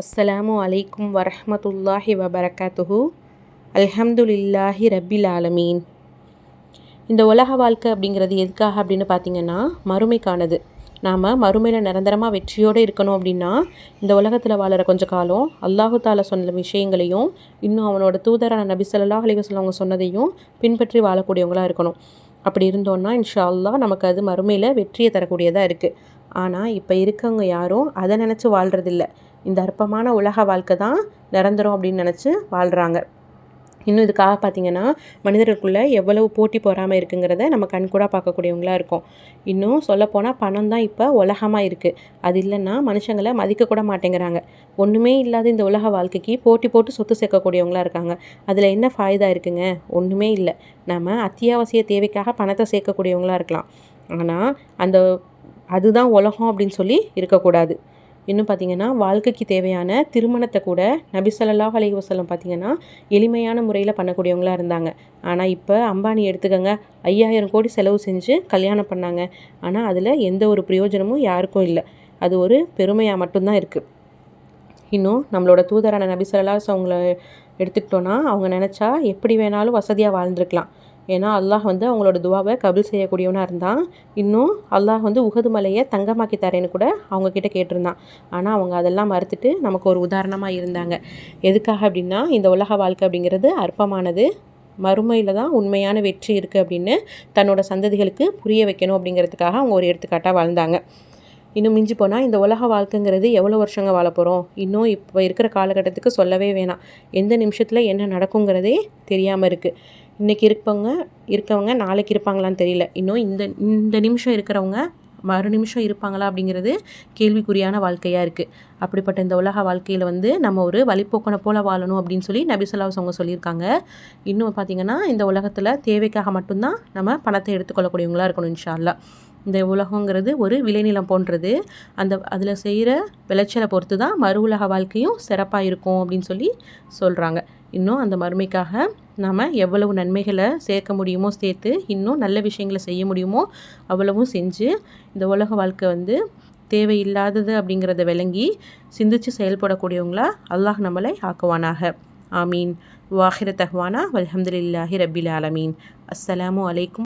அஸ்ஸலாமு அலைக்கும் வரஹமத்துல்லாஹி வபரகாத்துஹு. அல்ஹம்துலில்லாஹி ரபில் ஆலமீன். இந்த உலக வாழ்க்கை அப்படிங்கிறது எதுக்காக அப்படின்னு பார்த்தீங்கன்னா மறுமைக்கானது. நாம் மறுமையில் நிரந்தரமாக வெற்றியோடு இருக்கணும் அப்படின்னா இந்த உலகத்தில் வாழற கொஞ்ச காலம் அல்லாஹு தாலா சொன்ன விஷயங்களையும் இன்னும் அவனோட தூதரான நபி ஸல்லல்லாஹு அவங்க சொன்னதையும் பின்பற்றி வாழக்கூடியவங்களாக இருக்கணும். அப்படி இருந்தோன்னா இன்ஷா அல்லா நமக்கு அது மறுமையில் வெற்றியை தரக்கூடியதாக இருக்குது ஆனால் இப்போ இருக்கவங்க யாரும் அதை நினச்சி வாழ்கிறதில்ல இந்த அற்பமான உலக வாழ்க்கை தான் நிரந்தரம் அப்படின்னு நினச்சி வாழ்கிறாங்க இன்னும் இதுக்காக பார்த்தீங்கன்னா மனிதர்களுக்குள்ளே எவ்வளவு போட்டி பொறாமல் இருக்குங்கிறத நம்ம கண்கூடாக பார்க்கக்கூடியவங்களாக இருக்கும். இன்னும் சொல்லப்போனால் பணம் தான் இப்போ உலகமாக இருக்குது அது இல்லைன்னா மனுஷங்களை மதிக்கக்கூட மாட்டேங்கிறாங்க. ஒன்றுமே இல்லாத இந்த உலக வாழ்க்கைக்கு போட்டி போட்டு சொத்து சேர்க்கக்கூடியவங்களாக இருக்காங்க. அதில் என்ன ஃபாய்தா இருக்குங்க? ஒன்றுமே இல்லை. நம்ம அத்தியாவசிய தேவைக்காக பணத்தை சேர்க்கக்கூடியவங்களாக இருக்கலாம். ஆனால் அந்த அதுதான் உலகம் அப்படின்னு சொல்லி இருக்கக்கூடாது. இன்னும் பார்த்திங்கன்னா வாழ்க்கைக்கு தேவையான திருமணத்தை கூட நபி ஸல்லல்லாஹு அலைஹி வஸல்லம் பார்த்திங்கன்னா எளிமையான முறையில் பண்ணக்கூடியவங்களாக இருந்தாங்க. ஆனால் இப்போ அம்பானி எடுத்துக்கோங்க. ஐயாயிரம் கோடி செலவு செஞ்சு கல்யாணம் பண்ணாங்க. ஆனால் அதில் எந்த ஒரு பிரயோஜனமும் யாருக்கும் இல்லை. அது ஒரு பெருமையாக மட்டும்தான் இருக்குது இன்னும் நம்மளோட தூதரான நபி ஸல்லல்லாஹு அவங்கள எடுத்துக்கிட்டோன்னா அவங்க நினச்சா எப்படி வேணாலும் வசதியாக வாழ்ந்துருக்கலாம். ஏன்னா அல்லாஹ் வந்து அவங்களோட துவாவை கபில் செய்யக்கூடியவனாக இருந்தான். இன்னும் அல்லாஹ் வந்து உகது மலையை தங்கமாக்கி தரேன்னு கூட அவங்கக்கிட்ட கேட்டிருந்தான். ஆனால் அவங்க அதெல்லாம் மறுத்துட்டு நமக்கு ஒரு உதாரணமாக இருந்தாங்க. எதுக்காக அப்படின்னா இந்த உலக வாழ்க்கை அப்படிங்கிறது அற்பமானது. மறுமையில் தான் உண்மையான வெற்றி இருக்குது அப்படின்னு தன்னோட சந்ததிகளுக்கு புரிய வைக்கணும் அப்படிங்கிறதுக்காக அவங்க ஒரு எடுத்துக்காட்டாக வாழ்ந்தாங்க. இன்னும் மிஞ்சி போனால் இந்த உலக வாழ்க்கைங்கிறது எவ்வளோ வருஷங்க வாழ போகிறோம் இன்னும் இப்போ இருக்கிற காலகட்டத்துக்கு சொல்லவே வேணாம். எந்த நிமிஷத்தில் என்ன நடக்குங்கிறதே தெரியாமல் இருக்குது இன்றைக்கி இருப்பவங்க இருக்கவங்க நாளைக்கு இருப்பாங்களான்னு தெரியல. இன்னும் இந்த இந்த நிமிஷம் இருக்கிறவங்க மறு நிமிஷம் இருப்பாங்களா அப்படிங்கிறது கேள்விக்குறியான வாழ்க்கையாக இருக்குது அப்படிப்பட்ட இந்த உலக வாழ்க்கையில் வந்து நம்ம ஒரு வழிப்போக்கனை போல் வாழணும் அப்படின்னு சொல்லி நபிசல்லாஸ் அவங்க சொல்லியிருக்காங்க. இன்னும் பார்த்திங்கன்னா இந்த உலகத்தில் தேவைக்காக மட்டும்தான் நம்ம பணத்தை எடுத்துக்கொள்ளக்கூடியவங்களாக இருக்கணும் இன்ஷால்லா இந்த உலகங்கிறது ஒரு விளைநிலம் போன்றது. அந்த அதில் செய்கிற விளைச்சலை பொறுத்து தான் மறு உலக வாழ்க்கையும் சிறப்பாக இருக்கும் அப்படின்னு சொல்லி சொல்கிறாங்க இன்னும் அந்த மறுமைக்காக நாம் எவ்வளவு நன்மைகளை சேர்க்க முடியுமோ சேர்த்து இன்னும் நல்ல விஷயங்களை செய்ய முடியுமோ அவ்வளவும் செஞ்சு இந்த உலக வாழ்க்கை வந்து தேவையில்லாதது அப்படிங்கிறத விளங்கி சிந்தித்து செயல்படக்கூடியவங்களா அல்லாஹ் நம்மளை ஆக்குவானாக. ஆமீன். வாஹிர தஹ்வானா வல்ஹம்துலில்லாஹி ரபில் ஆலமீன். அஸ்ஸலாமு அலைக்கும்.